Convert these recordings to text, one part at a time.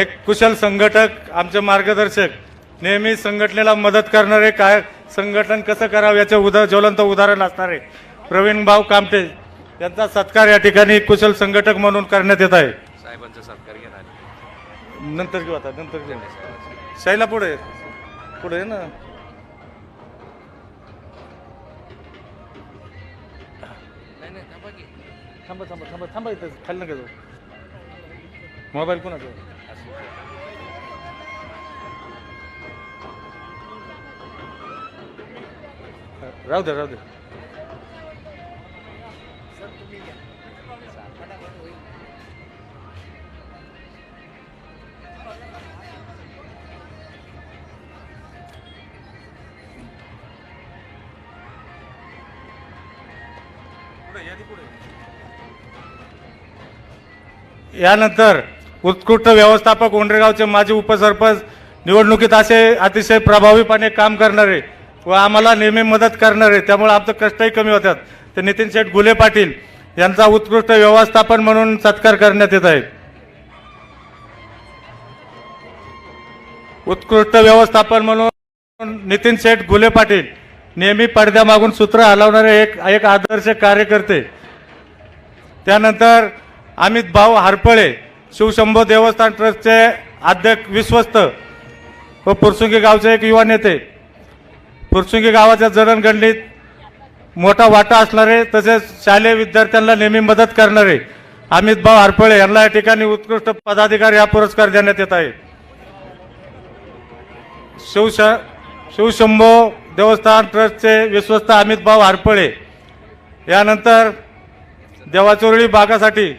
एक कुशल संघटक आमचे मार्गदर्शक नेहमी संघटनेला मदत करणारे काय संघटन कसं करावं याचे उदा ज्वलंत उदाहरण असणारे प्रवीण भाऊ कामटे यांचा सत्कार या ठिकाणी कुशल संघटक म्हणून करण्यात येत आहे. साहेबांचा सत्कार घेणार नंतर घेऊ आता नंतर घेऊ. शैला पुढे पुढे आहे ना. थांबा थांबा थांबा थांबा इथं खाली नका जाऊ. मोबाईल कोणाचा आहे? राहू दे राहू दे. यानंतर उत्कृष्ट व्यवस्थापक उंडरेगावचे माजी उपसरपंच निवडणुकीत असे अतिशय प्रभावीपणे काम करणारे व आम्हाला नेहमी मदत करणारे त्यामुळे आमचं कष्टही कमी होतात. ते नितीन शेठ गुले पाटील यांचा उत्कृष्ट व्यवस्थापन म्हणून सत्कार करण्यात येत आहे. उत्कृष्ट व्यवस्थापन म्हणून नितीन शेठ गुले पाटील नेहमी पडद्यामागून सूत्र हलवणारे एक एक आदर्श कार्यकर्ते. त्यानंतर अमित भाऊ हरपळे शिवशंभो देवस्थान ट्रस्टचे अध्यक्ष विश्वस्त व पुरसुंगी गावचे एक युवा नेते. पुरसुंगी गावाच्या जडणघडणीत मोठा वाटा असणारे तसेच शालेय विद्यार्थ्यांना नेहमी मदत करणारे अमित भाऊ हरपळे यांना या ठिकाणी उत्कृष्ट पदाधिकारी हा पुरस्कार देण्यात येत आहे. शिवश शिवशंभो देवस्थान ट्रस्टचे विश्वस्त अमित भाऊ हरपळे यानंतर देवाचोरळी भागासाठी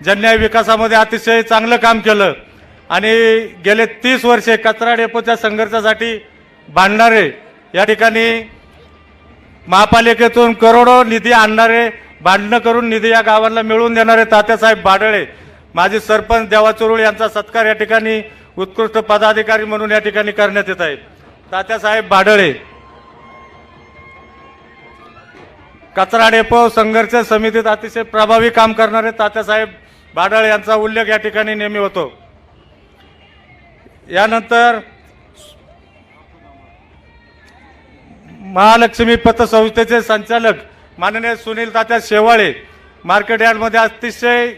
ज्यांनी विकासामध्ये अतिशय चांगलं काम केलं आणि गेले तीस वर्षे कचरा डेपोच्या संघर्षासाठी भांडणारे या ठिकाणी महापालिकेतून करोडो निधी आणणारे भांडणं करून निधी या गावांना मिळवून देणारे तात्यासाहेब बाडळे माजी सरपंच देवाचुरुळ यांचा सत्कार या ठिकाणी उत्कृष्ट पदाधिकारी म्हणून या ठिकाणी करण्यात येत आहे. तात्यासाहेब बाडळे कचरा डेपो संघर्ष समितीत अतिशय प्रभावी काम करणारे तात्यासाहेब बाडाळ यांचा उल्लेख या ठिकाणी नेहमी होतो. यानंतर महालक्ष्मी पतसंस्थेचे संचालक माननीय सुनील तात्या शेवाळे मार्केट यार्डमध्ये अतिशय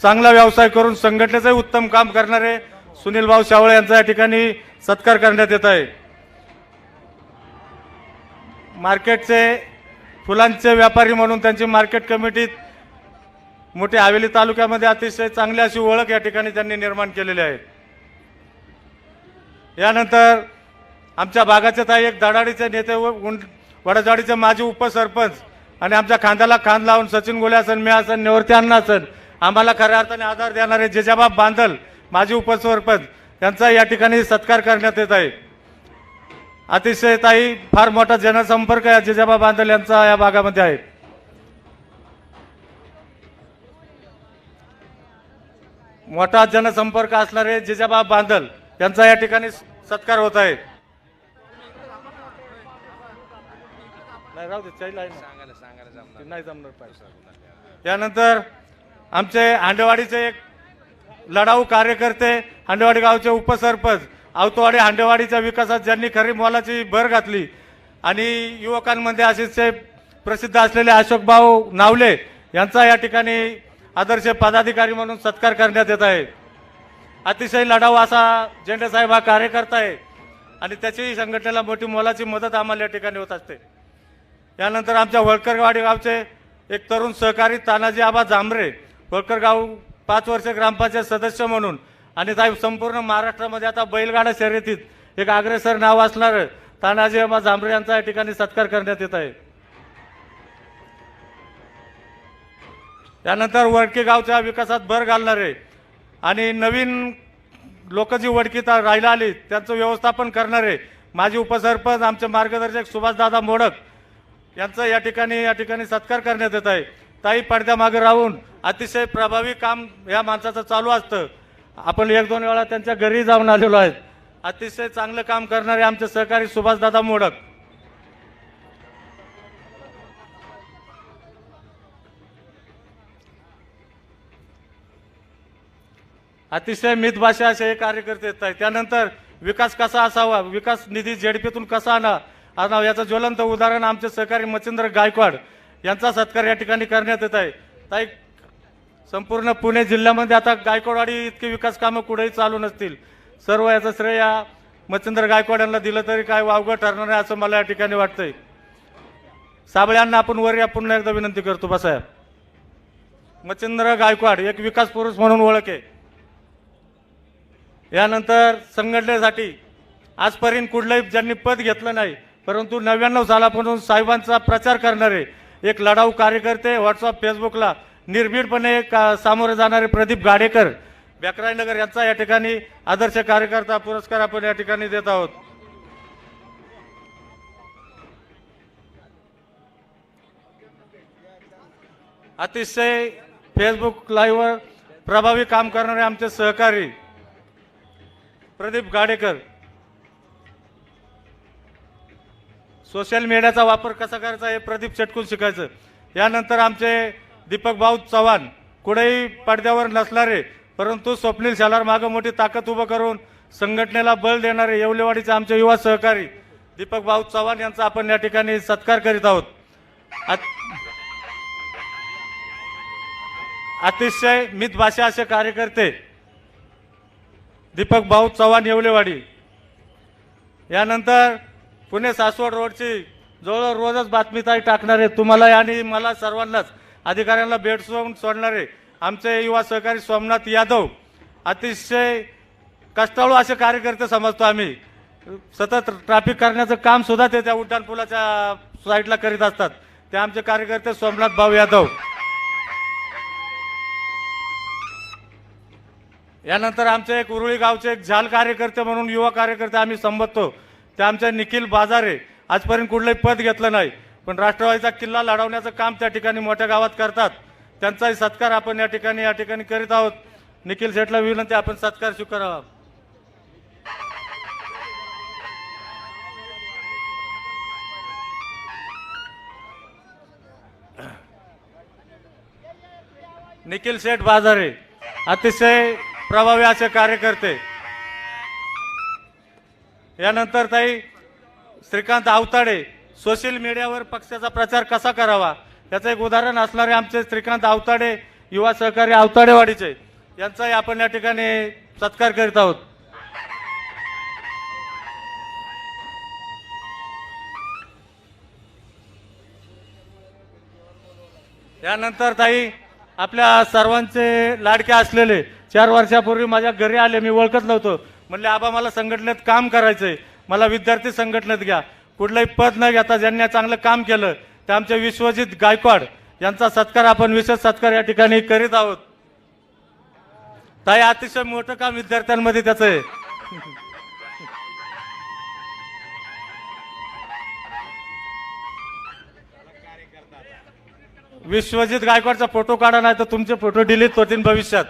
चांगला व्यवसाय करून संघटनेचंही उत्तम काम करणारे सुनील भाऊ शेवाळे यांचा या ठिकाणी सत्कार करण्यात येत आहे. मार्केटचे फुलांचे व्यापारी म्हणून त्यांची मार्केट कमिटीत मोठे हवेली तालुक्यामध्ये अतिशय चांगली अशी ओळख या ठिकाणी त्यांनी निर्माण केलेली आहे. यानंतर आमच्या भागाचे ताई एक दडाडीचे नेते व उंड वडाजाडीचे माजी उपसरपंच आणि आमच्या खांद्याला खांद लावून सचिन गोले असन मी असन निवृत्ती अण्णा असन आम्हाला खऱ्या अर्थाने आधार देणारे जेजाबाब बांधल माजी उपसरपंच यांचा या ठिकाणी सत्कार करण्यात येत आहे. अतिशय ताई फार मोठा जनसंपर्क या जिजाबा बांधल यांचा या भागामध्ये आहे. मोठा जनसंपर्क असणारे जिजाबा बांदल यांचा या ठिकाणी सत्कार होत आहे. नाही राहू दे नाही. जमणार पाहिजे. यानंतर आमचे हांडेवाडीचे एक लढाऊ कार्यकर्ते हांडेवाडी गावचे उपसरपंच आवतवाडी हांडेवाडीच्या विकासात ज्यांनी खरी मोलाची भर घातली आणि युवकांमध्ये अतिशय प्रसिद्ध असलेले अशोकभाऊ नावले यांचा या ठिकाणी आदर्श पदाधिकारी म्हणून सत्कार करण्यात येत आहे. अतिशय लढाऊ असा झेंडेसाहेब हा कार्यकर्ता आहे. आणि त्याची संघटनेला मोठी मोलाची मदत आम्हाला या ठिकाणी होत असते. यानंतर आमच्या वळकरवाडी गावचे एक तरुण सहकारी तानाजी आबा जांभरे वळकर गाव पाच वर्ष ग्रामपंचायत सदस्य म्हणून आणि साहेब संपूर्ण महाराष्ट्रामध्ये आता बैलगाडा शर्यतीत एक अग्रेसर नाव असणारं तानाजी आबा जांभरे यांचा या ठिकाणी सत्कार करण्यात येत आहे. त्यानंतर वडकी गावच्या विकासात भर घालणारे आणि नवीन लोक जी वडकीत राहिला आली त्यांचं व्यवस्थापन करणारे माजी उपसरपंच आमचे मार्गदर्शक सुभाषदादा मोडक यांचं या ठिकाणी या ठिकाणी सत्कार करण्यात येत आहे. ताई पडद्यामागे राहून अतिशय प्रभावी काम या माणसाचं चालू असतं. आपण एक दोन वेळा त्यांच्या घरी जाऊन आलेलो आहेत अतिशय चांगलं काम करणारे आमचे सहकारी सुभाषदादा मोडक अतिशय मितभाषा असे हे कार्यकर्ते येत आहेत. त्यानंतर विकास कसा असावा? विकास निधी झेडपीतून कसा आणा? आणा याचं ज्वलंत उदाहरण आमचे सहकारी मच्छिंद्र गायकवाड यांचा सत्कार या ठिकाणी करण्यात येत आहे. ताई संपूर्ण पुणे जिल्ह्यामध्ये आता गायकवाडवाडी इतकी विकास कामं कुठेही चालू नसतील. सर्व याचं श्रेय या मच्छिंद्र गायकवाड यांना दिलं तरी काय वावगं ठरणार नाही असं मला या ठिकाणी वाटतंय. साबळ्यांना आपण वर या पुन्हा एकदा विनंती करतो. बसाया मच्छिंद्र गायकवाड एक विकास पुरुष म्हणून ओळख आहे. यानंतर संघटनेसाठी आजपर्यंत कुठलंही ज्यांनी पद घेतलं नाही परंतु नव्याण्णव सालापासून साहेबांचा प्रचार करणारे एक लढाऊ कार्यकर्ते व्हॉट्सअप फेसबुकला निर्भीडपणे का सामोरे जाणारे प्रदीप गाडेकर बेकराईनगर यांचा या ठिकाणी आदर्श कार्यकर्ता पुरस्कार आपण या ठिकाणी देत आहोत. अतिशय फेसबुक लाईव्हवर प्रभावी काम करणारे आमचे सहकारी प्रदीप गाडेकर. सोशल मीडियाचा वापर कसा करायचा हे प्रदीप चटकून शिकायचं. यानंतर आमचे दीपक भाऊ चव्हाण कुठेही पडद्यावर नसणारे परंतु स्वप्नील शालार मागं मोठी ताकद उभं करून संघटनेला बळ देणारे येवलेवाडीचे आमचे युवा सहकारी दीपक भाऊ चव्हाण यांचा आपण या ठिकाणी सत्कार करीत आहोत. आत- अतिशय मित भाषा असे कार्यकर्ते दीपक भाऊ चव्हाण येवलेवाडी. यानंतर पुणे सासवड रोडची जवळ रोजच बातमी टाकणारे तुम्हाला आणि मला सर्वांनाच अधिकाऱ्यांना भेटवून सोडणारे आमचे युवा सहकारी सोमनाथ यादव अतिशय कष्टाळू असे कार्यकर्ते समजतो आम्ही. सतत ट्रॅफिक करण्याचं काम सुद्धा ते त्या उड्डाणपुलाच्या साईडला करीत असतात. ते आमचे कार्यकर्ते सोमनाथ भाऊ यादव. यानंतर आमचे एक उरुळी गावचे एक झाल कार्यकर्ते म्हणून युवा कार्यकर्ते आम्ही संबोधतो. ते आमचे निखिल बाजारे आजपर्यंत कुठलंही पद घेतलं नाही. पण राष्ट्रवादीचा किल्ला लढवण्याचं काम त्या ठिकाणी मोठ्या गावात करतात. त्यांचाही सत्कार आपण या ठिकाणी या ठिकाणी करीत आहोत. निखिल शेठला विनंती आपण सत्कार स्वीकारावा. निखिल शेठ बाजारे अतिशय प्रभावी असे कार्यकर्ते. यानंतर ताई श्रीकांत आवताडे सोशल मीडियावर पक्षाचा प्रचार कसा करावा? याचं एक उदाहरण असणारे आमचे श्रीकांत आवताडे युवा सहकारी आवताडेवाडीचे. यांचाही आपण या ठिकाणी सत्कार करीत आहोत. यानंतर ताई आपल्या सर्वांचे लाडके असलेले चार वर्षापूर्वी माझ्या घरी आले मी ओळखत नव्हतो. म्हणले आबा मला संघटनेत काम करायचंय. मला विद्यार्थी संघटनेत घ्या. कुठलंही पद न घेता ज्यांनी चांगलं काम केलं ते आमचे विश्वजित गायकवाड यांचा सत्कार आपण विशेष सत्कार या ठिकाणी करीत आहोत. ताई अतिशय मोठं काम विद्यार्थ्यांमध्ये त्याचं आहे. विश्वजित गायकवाडचा फोटो काढा नाही तर तुमचे फोटो डिलीट होतील भविष्यात.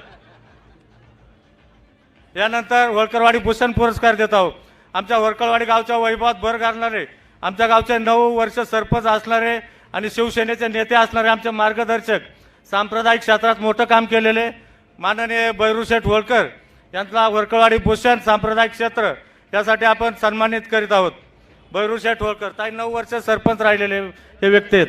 यानंतर वळकरवाडी भूषण पुरस्कार देत आहोत. आमच्या वरकरवाडी गावच्या वैभवात भर घालणारे आमच्या गावचे नऊ वर्ष सरपंच असणारे आणि शिवसेनेचे नेते असणारे आमचे मार्गदर्शक सांप्रदायिक क्षेत्रात मोठं काम केलेले माननीय बैरूशेठ होळकर यांचा वरकरवाडी भूषण सांप्रदायिक क्षेत्र यासाठी आपण सन्मानित करीत आहोत. बैरूशेठ होळकर ताई नऊ वर्ष सरपंच राहिलेले हे व्यक्ती आहेत.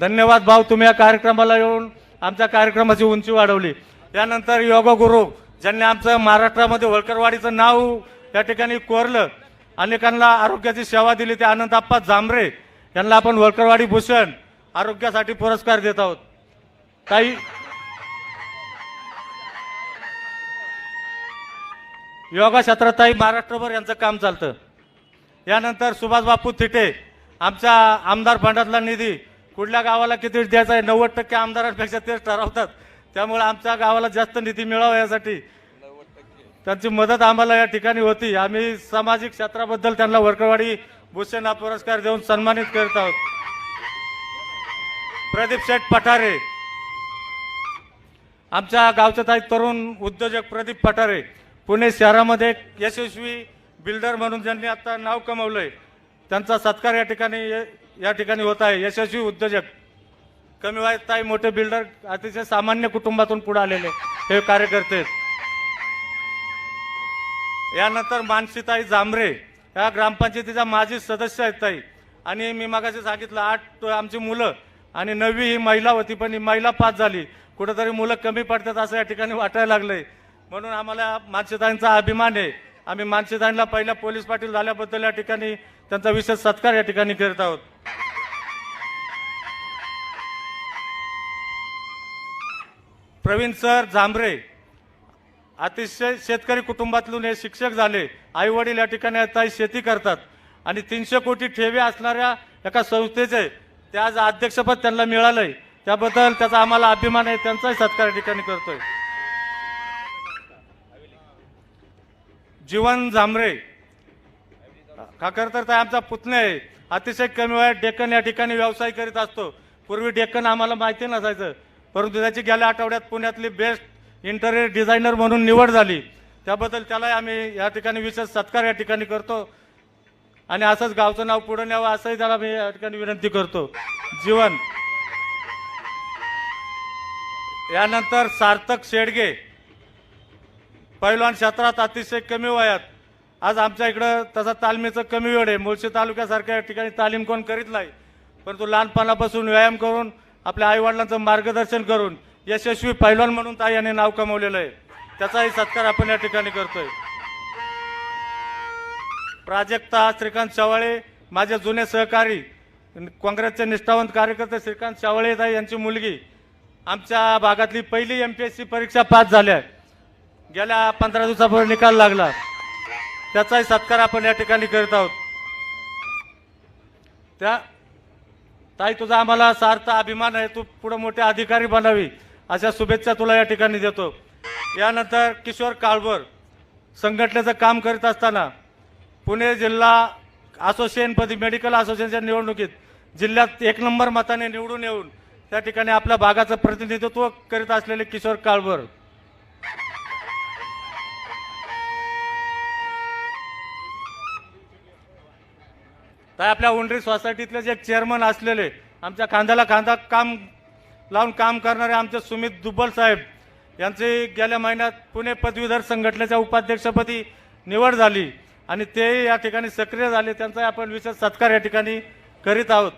धन्यवाद भाऊ तुम्ही या कार्यक्रमाला येऊन आमच्या कार्यक्रमाची उंची वाढवली. त्यानंतर योग गुरु ज्यांनी आमचं महाराष्ट्रामध्ये होळकरवाडीचं नाव त्या ठिकाणी कोरलं अनेकांना आरोग्याची सेवा दिली ते आनंदाप्पा जांभरे यांना आपण होळकरवाडी भूषण आरोग्यासाठी पुरस्कार देत आहोत. काही योगा क्षेत्रातही महाराष्ट्रभर यांचं काम चालतं. यानंतर सुभाष बापू थिटे आमच्या आमदार फंडातला निधी कुठल्या गावाला किती द्यायचा आहे? नव्वद टक्के आमदारांपेक्षा तेच ठरवतात. त्यामुळे आमच्या गावाला जास्त निधी मिळावा यासाठी त्यांची मदत आम्हाला या ठिकाणी होती. आम्ही सामाजिक क्षेत्राबद्दल त्यांना वर्कवाडी भूषण हा पुरस्कार देऊन सन्मानित करत आहोत. प्रदीप शेठ पठारे. आमच्या गावचे ताई तरुण उद्योजक प्रदीप पठारे. पुणे शहरामध्ये यशस्वी बिल्डर म्हणून ज्यांनी आता नाव कमवलंय त्यांचा सत्कार या ठिकाणी या ठिकाणी होत आहे. यशस्वी उद्योजक कमी वयात ताई मोठे बिल्डर अतिशय सामान्य कुटुंबातून पुढे आलेले हे कार्यकर्ते. यानंतर मानसीताई जांभरे ह्या ग्रामपंचायतीचा माजी सदस्य आहेत ताई. आणि मी मागाशी सांगितलं आठ आमची मुलं आणि नववी ही महिला होती पण ही महिला पास झाली. कुठंतरी मुलं कमी पडतात असं या ठिकाणी वाटायला लागलंय. म्हणून आम्हाला मानसीताईंचा अभिमान आहे. आम्ही मानसीताईंना पहिल्या पोलीस पाटील झाल्याबद्दल या ठिकाणी त्यांचा विशेष सत्कार या ठिकाणी करत आहोत. प्रवीण सर झांबरे अतिशय शेतकरी कुटुंबातून हे शिक्षक झाले. आई वडील या ठिकाणी आता शेती करतात. आणि तीनशे कोटी ठेवी असणाऱ्या एका संस्थेचे ते आज अध्यक्षपद त्यांना मिळालंय. त्याबद्दल त्याचा आम्हाला अभिमान आहे. त्यांचाही सत्कार या ठिकाणी करतोय. जीवन झांबरे का तर ते आमचा पुतणे आहे. अतिशय कमी वयात डेक्कन या ठिकाणी व्यवसाय करीत असतो. पूर्वी डेक्कन आम्हाला माहिती नसायचं. परंतु त्याची गेल्या आठवड्यात पुण्यातली बेस्ट इंटरियर डिझायनर म्हणून निवड झाली. त्याबद्दल त्यालाही आम्ही या ठिकाणी विशेष सत्कार या ठिकाणी करतो. आणि असंच गावचं नाव पुढे न्यावं असंही त्याला मी या ठिकाणी विनंती करतो. जीवन. यानंतर सार्थक शेडगे. पैलवान क्षेत्रात अतिशय कमी वयात. आज आमच्या इकडं तसा तालमीचं कमी वेळ आहे. मुळशी तालुक्यासारख्या ठिकाणी तालीम कोण करीत नाही. परंतु लहानपणापासून व्यायाम करून आपल्या आईवडिलांचं मार्गदर्शन करून यशस्वी पैलवान म्हणून ताई यांनी नाव कमवलेलं आहे. त्याचाही सत्कार आपण या ठिकाणी करतोय. प्राजक्ता श्रीकांत शेवाळे माझे जुने सहकारी काँग्रेसचे निष्ठावंत कार्यकर्ते श्रीकांत शेवाळे ताई यांची मुलगी आमच्या भागातली पहिली एम पी एस सी परीक्षा पास झाल्या. गेल्या पंधरा दिवसापूर्वी निकाल लागला. त्याचाही सत्कार आपण या ठिकाणी करत आहोत. त्या ताई तुझा आम्हाला सार्थ अभिमान आहे. तू पुढे मोठे अधिकारी बनावी. अशा शुभेच्छा तुला या ठिकाणी देतो. यानंतर किशोर काळभोर. संघटनेचं काम करीत असताना पुणे जिल्हा असोसिएशनपदी मेडिकल असोसिएशनच्या निवडणुकीत जिल्ह्यात एक नंबर मताने निवडून येऊन त्या ठिकाणी आपल्या भागाचं प्रतिनिधित्व करीत असलेले किशोर काळभोर. तर आपल्या उंडरी सोसायटीतले जे चेअरमन असलेले आमच्या खांद्याला खांदा काम लावून काम करणारे आमचे सुमित दुब्बल साहेब यांची गेल्या महिन्यात पुणे पदवीधर संघटनेच्या उपाध्यक्षपदी निवड झाली आणि तेही या ठिकाणी सक्रिय झाले. त्यांचा आपण विशेष सत्कार या ठिकाणी करीत आहोत.